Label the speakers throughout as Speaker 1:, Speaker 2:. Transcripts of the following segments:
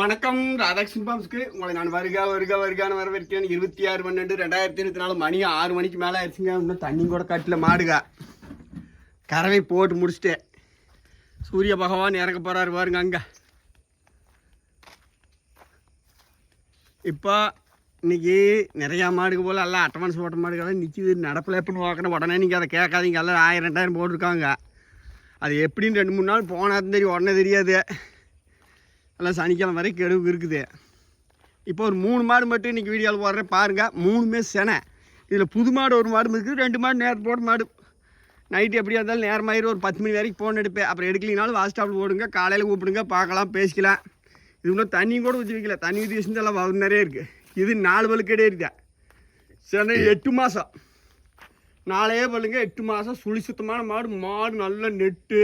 Speaker 1: வணக்கம் ராதாகிருஷ்ணன் பாம்ஸ்க்கு உங்களை நான் வருக வருக வருகான்னு வரவேற்கிறேன். இருபத்தி ஆறு பன்னெண்டு ரெண்டாயிரத்தி இருபத்தி நாலு மணி ஆறு மணிக்கு மேலே ஆயிடுச்சுங்க. இன்னும் தண்ணி கூட கட்டில் மாடுக. கறவை போட்டு முடிச்சுட்டேன். சூரிய பகவான் இறங்க போகிறாரு பாருங்க அங்கே. இப்போ இன்னைக்கு நிறையா மாடுக்கு போல் எல்லாம் அட்வான்ஸ் போட்ட மாடுகள்லாம் நிற்கிது நடப்பில் எப்படின்னு பார்க்கணும். உடனே நீங்கள் அதை கேட்காதீங்க. எல்லாம் ஆயிரம் ரெண்டாயிரம் போட்டிருக்காங்க. அது எப்படின்னு ரெண்டு மூணு நாள் போனால் தெரியும். உடனே தெரியாது. எல்லாம் சனிக்கிழமை வரைக்கும் கெடுவு இருக்குது. இப்போ ஒரு மூணு மாடு மட்டும் இன்றைக்கி வீடியோவில் போடுறேன். பாருங்கள் மூணுமே செனை. இதில் புது மாடு ஒரு மாடு இருக்குது ரெண்டு மாடு நேரம் போட மாடு. நைட்டு எப்படியா இருந்தாலும் நேரமாயிரும். ஒரு பத்து மணி வரைக்கும் ஃபோன் எடுப்பேன். அப்புறம் எடுக்கலினாலும் வாட்ஸ் போடுங்க காலையில் கூப்பிடுங்க பார்க்கலாம் பேசிக்கலாம். இது இன்னும் தண்ணியும் கூட ஊற்றி வைக்கல. தண்ணி ஊற்றி வச்சுருந்தாலும் வவு நிறைய இருக்குது இது நாலு பழுக்கடே இருக்கா. சரி எட்டு மாதம் நாளையே பல்லுங்க எட்டு மாதம் சுழி சுத்தமான மாடு. மாடு நல்ல நெட்டு.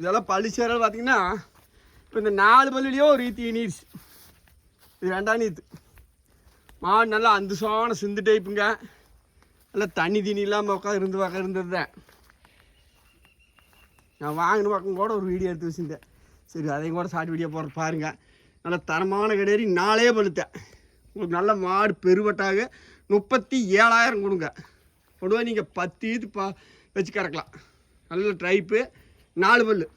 Speaker 1: இதெல்லாம் பள்ளி சேரல் பார்த்திங்கன்னா இப்போ இந்த நாலு பல்லுலேயோ ஒரு ஈத்தி நீர்ஸ் இது ரெண்டாம் நீத்து மாடு நல்லா அந்த சோன சிந்து டைப்புங்க. நல்லா தண்ணி தீனி இல்லாமல் உட்காந்து இருந்து பார்க்க இருந்தது தான் நான் வாங்கின பக்கம் கூட ஒரு வீடியோ எடுத்து வச்சுருந்தேன். சரி அதையும் கூட ஷார்ட் வீடியோ போடுற பாருங்க. நல்ல தரமான கடேரி நாளே பழுத்தேன் உங்களுக்கு நல்ல மாடு பெருவட்டாக முப்பத்தி ஏழாயிரம் கொடுங்க. கொண்டு போய் நீங்கள் பத்து இது பா வச்சு கறக்கலாம். நல்ல ட்ரைப்பு. நாலு பல்லு.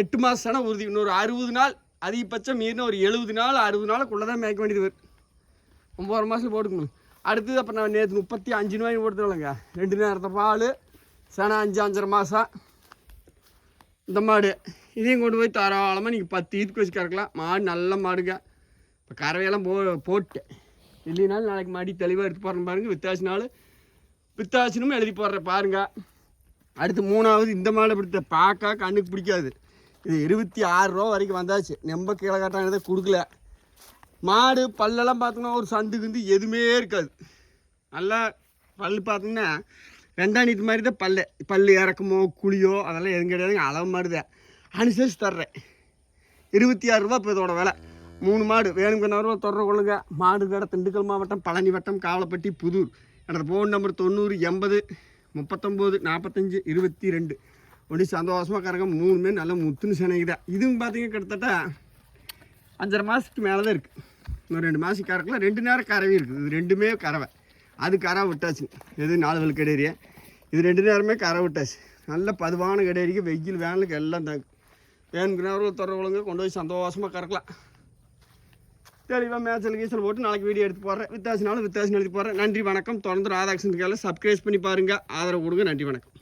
Speaker 1: எட்டு மாதம்னா உறுதி. இன்னொரு அறுபது நாள் அதிகபட்சம் மீறின ஒரு எழுபது நாள் அறுபது நாளுக்குள்ளே தான் மேய்க்க வேண்டியது வரும் ஒம்பது மாதத்தில் போட்டுக்கணும். அடுத்தது அப்போ நான் நேற்று முப்பத்தி அஞ்சு ரூபாய்க்கு போட்டுருலங்க ரெண்டு நேரத்தை பால் சேனை அஞ்சு அஞ்சரை மாதம் இந்த மாடு. இதையும் கொண்டு போய் தாராளமாக நீங்கள் பத்து ஈத்துக்கு வச்சு கறக்கலாம். மாடு நல்ல மாடுங்க. இப்போ கறவையெல்லாம் போ போட்டேன். இல்லைனாலும் நாளைக்கு மாடி தெளிவாக எடுத்து போடுறேன் பாருங்கள் வித்தாசினால வித்தாசினும் எழுதி போடுறேன் பாருங்க. அடுத்து மூணாவது இந்த மாடை பிடித்த பார்க்க கண்ணுக்கு பிடிக்காது. இது இருபத்தி ஆறு ரூபா வரைக்கும் வந்தாச்சு. நம்ப கீழே காட்டானதை கொடுக்கல. மாடு பல்லெல்லாம் பார்த்தோம்னா ஒரு சந்து கிந்து எதுவுமே இருக்காது. நல்லா பல் பார்த்தீங்கன்னா வெண்டாணித்து மாதிரி தான் பல்லு. பல் இறக்குமோ குழியோ அதெல்லாம் எதுவும் கிடையாதுங்க. அளவு மாடு தான் அனுசரித்து தர்றேன். இருபத்தி ஆறு ரூபா இப்போ இதோட விலை. மூணு மாடு. வேணுங்கிற ரூபா தொடர்பு கொள்ளுங்க. மாடு கடை திண்டுக்கல் மாவட்டம் பழனி வட்டம் காவலப்பட்டி புதூர். எனது ஃபோன் நம்பர் தொண்ணூறு எண்பது முப்பத்தொம்போது நாற்பத்தஞ்சு இருபத்தி ரெண்டு. அப்படி சந்தோஷமாக கறக்க மூணுமே நல்ல முத்துன்னு சினைக்குதான் இதுவும் பார்த்தீங்க கிட்டத்தட்ட அஞ்சரை மாதத்துக்கு மேலே தான் இருக்குது இன்னும் ரெண்டு மாதம் கறக்கலாம் ரெண்டு நேரம் கறவி இருக்குது. இது ரெண்டுமே கறவை. அது கற விட்டாச்சு. எது நாலு வல் கடையறிய. இது ரெண்டு நேரமே கறவை விட்டாச்சு. நல்ல பதுவான கடையறிக்கு வெயில் வேனுக்கு எல்லாம் தாங்க வேணுக்கு துறவுகளுங்க கொண்டு போய் சந்தோஷமாக கறக்கலாம் தெளிவாக மேட்சல் கீசல் போட்டு நாளைக்கு வீடியோ எடுத்து போடுறேன். வித்தியாசனாலும் வித்தியாசம் எடுத்து போடுறேன். நன்றி வணக்கம். தொடர்ந்து ராதாகிருஷ்ணன் கேள்வி சப்ஸ்கிரைப் பண்ணி பாருங்கள் ஆதரவு கொடுங்க. நன்றி வணக்கம்.